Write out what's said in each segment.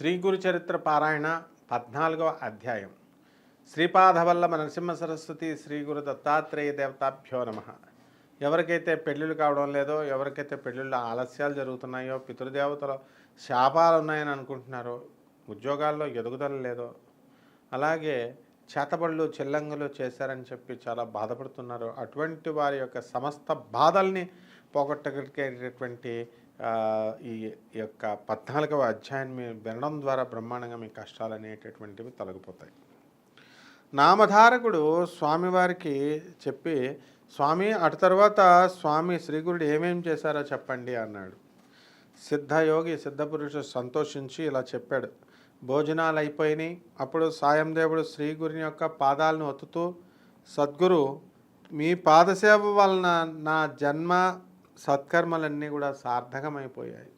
శ్రీ గురు చరిత్ర పారాయణ పద్నాలుగవ అధ్యాయం. శ్రీపాదవల్లభ నరసింహ సరస్వతి శ్రీ గురు దత్తాత్రేయ దేవతాభ్యో నమ. ఎవరికైతే పెళ్ళిళ్ళు కావడం లేదో ఎవరికైతే పెళ్ళిళ్ళు ఆలస్యాలు జరుగుతున్నాయో పితృదేవతల శాపాలు ఉన్నాయని అనుకుంటున్నారో ఉద్యోగాల్లో ఎదుగుదల లేదో అలాగే చేతబళ్ళు చెల్లంగులు చేశారని చెప్పి చాలా బాధపడుతున్నారు. అటువంటి వారి యొక్క సమస్త బాధల్ని పోగొట్టగలిగేటటువంటి ఈ యొక్క పద్నాలుగవ అధ్యాయాన్ని మీరు వినడం ద్వారా బ్రహ్మాండంగా మీ కష్టాలు అనేటటువంటివి తొలగిపోతాయి. నామధారకుడు స్వామివారికి చెప్పి స్వామి అటు తర్వాత స్వామి శ్రీగురుడు ఏమేం చేశారో చెప్పండి అన్నాడు. సిద్ధయోగి సిద్ధపురుషుడు సంతోషించి ఇలా చెప్పాడు. భోజనాలు అయిపోయినాయి అప్పుడు సాయం దేవుడు శ్రీగురుని యొక్క పాదాలను ఒత్తుతూ సద్గురు మీ పాదసేవ వలన నా జన్మ సత్కర్మలన్నీ కూడా సార్థకమైపోయాయి.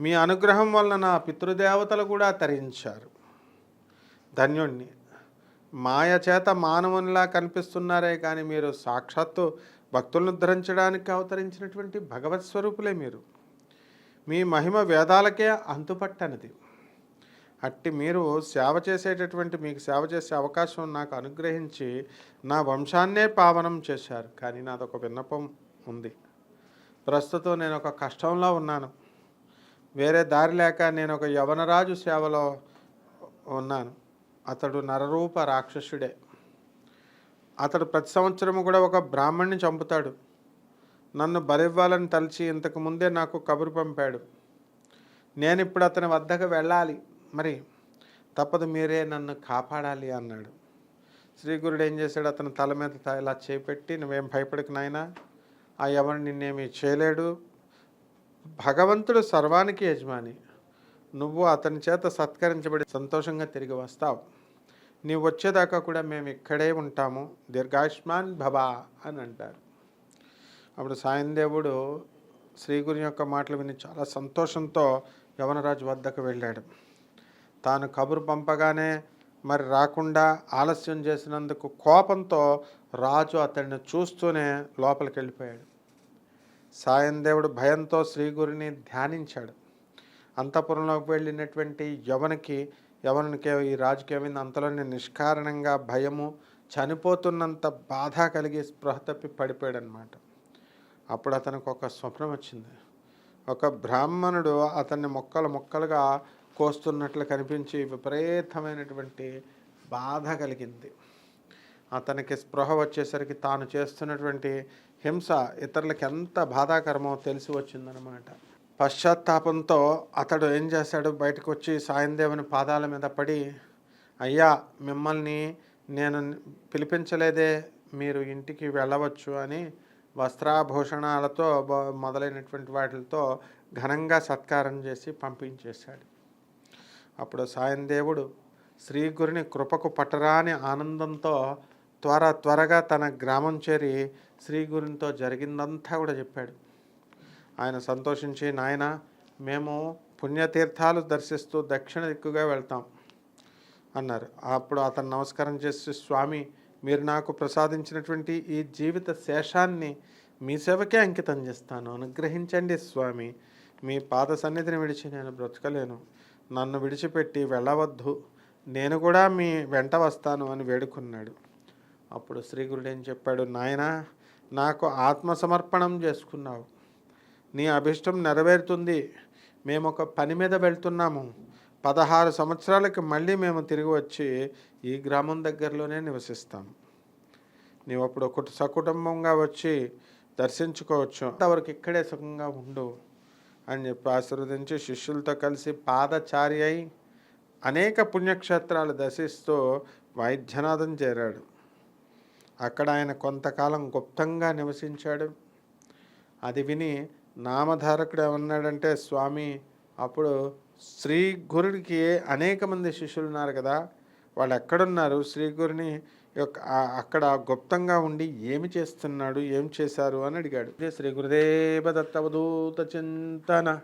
మీ అనుగ్రహం వలన నా పితృదేవతలు కూడా తరించారు. ధన్యుణ్ణి. మాయ చేత మానవునిలా కనిపిస్తున్నారే కానీ మీరు సాక్షాత్తు భక్తులను ధరించడానికి అవతరించినటువంటి భగవత్ స్వరూపులే మీరు. మీ మహిమ వేదాలకే అంతుపట్టనిది. అట్టి మీరు సేవ చేసేటటువంటి మీకు సేవ చేసే అవకాశం నాకు అనుగ్రహించి నా వంశాన్నే పావనం చేశారు. కానీ నాదొక విన్నపం ఉంది. ప్రస్తుతం నేను ఒక కష్టంలో ఉన్నాను. వేరే దారి లేక నేను ఒక యవనరాజు సేవలో ఉన్నాను. అతడు నరరూప రాక్షసుడే. అతడు ప్రతి సంవత్సరము కూడా ఒక బ్రాహ్మణ్ణి చంపుతాడు. నన్ను బలివ్వాలని తలిచి ఇంతకు ముందే నాకు కబురు పంపాడు. నేను ఇప్పుడు అతని వద్దకు వెళ్ళాలి. మరి తప్పదు మీరే నన్ను కాపాడాలి అన్నాడు. శ్రీ గురుడు ఏం చేశాడు? అతని తల మీద త- ఇలా చేపెట్టి నువ్వేం భయపడకు నాయనా. ఆ ఎవరు నిన్నేమీ చేయలేడు? భగవంతుడు సర్వానికి యజమాని. నువ్వు అతని చేత సత్కరించబడి సంతోషంగా తిరిగి వస్తావు. నీవు వచ్చేదాకా కూడా మేము ఇక్కడే ఉంటాము. దీర్ఘాయుష్మాన్ భవా అని అంటారు. అప్పుడు సాయం దేవుడు శ్రీగురి యొక్క మాటలు విని చాలా సంతోషంతో యవనరాజు వద్దకు వెళ్ళాడు. తాను కబురు పంపగానే మరి రాకుండా ఆలస్యం చేసినందుకు కోపంతో రాజు అతడిని చూస్తూనే లోపలికి వెళ్ళిపోయాడు. సాయం దేవుడు భయంతో శ్రీగురిని ధ్యానించాడు. అంతఃపురంలోకి వెళ్ళినటువంటి యవనికి యవనునికి ఈ రాజుకి ఏమైంది అంతలోనే నిష్కారణంగా భయము చనిపోతున్నంత బాధ కలిగి స్పృహ తప్పి పడిపోయాడు అనమాట అప్పుడు అతనికి ఒక స్వప్నం వచ్చింది. ఒక బ్రాహ్మణుడు అతన్ని మొక్కలు మొక్కలుగా కోస్తున్నట్లు కనిపించి విపరీతమైనటువంటి బాధ కలిగింది. అతనికి స్పృహ వచ్చేసరికి తాను చేస్తున్నటువంటి హింస ఇతరులకి ఎంత బాధాకరమో తెలిసి వచ్చిందనమాట పశ్చాత్తాపంతో అతడు ఏం చేశాడు? బయటకు వచ్చి సాయందేవుని పాదాల మీద పడి అయ్యా మిమ్మల్ని నేను పిలిపించలేదే మీరు ఇంటికి వెళ్ళవచ్చు అని వస్త్రాభూషణాలతో మొదలైనటువంటి వాటితో ఘనంగా సత్కారం చేసి పంపించేశాడు. అప్పుడు సాయం దేవుడు శ్రీ గురిని కృపకు పట్టరాని ఆనందంతో త్వర త్వరగా తన గ్రామం చేరి శ్రీ గురినితో జరిగిందంతా కూడా చెప్పాడు. ఆయన సంతోషించి నాయన మేము పుణ్యతీర్థాలు దర్శిస్తూ దక్షిణ దిక్కుగా వెళ్తాం అన్నారు. అప్పుడు అతను నమస్కారం చేసి స్వామి మీరు నాకు ప్రసాదించినటువంటి ఈ జీవిత శేషాన్ని మీ సేవకే అంకితం చేస్తాను. అనుగ్రహించండి స్వామి. మీ పాద సన్నిధిని విడిచి నేను బ్రతకలేను. నన్ను విడిచిపెట్టి వెళ్ళవద్దు. నేను కూడా మీ వెంట వస్తాను అని వేడుకున్నాడు. అప్పుడు శ్రీగురుడు ఏం చెప్పాడు? నాయనా నాకు ఆత్మసమర్పణం చేసుకున్నావు. నీ అభిష్టం నెరవేరుతుంది. మేము ఒక పని మీద వెళ్తున్నాము. పదహారు సంవత్సరాలకి మళ్ళీ మేము తిరిగి వచ్చి ఈ గ్రామం దగ్గరలోనే నివసిస్తాం. నీవు అప్పుడు ఒక సకుటుంబంగా వచ్చి దర్శించుకోవచ్చు. అంతవరకు ఇక్కడే సుఖంగా ఉండు అని చెప్పి ఆశీర్వదించి శిష్యులతో కలిసి పాదచారి అయి అనేక పుణ్యక్షేత్రాలు దర్శిస్తూ వైద్యనాథం చేరాడు. అక్కడ ఆయన కొంతకాలం గుప్తంగా నివసించాడు. అది విని నామధారకుడు ఏమన్నాడంటే స్వామి అప్పుడు శ్రీ గురుడికి అనేక మంది శిష్యులు ఉన్నారు కదా వాళ్ళు ఎక్కడున్నారు? శ్రీ గురుని యొక్క అక్కడ గుప్తంగా ఉండి ఏమి చేస్తున్నాడు? ఏం చేశారు? అని అడిగాడు. శ్రీ గురుదేవ దత్తవధూత చింతన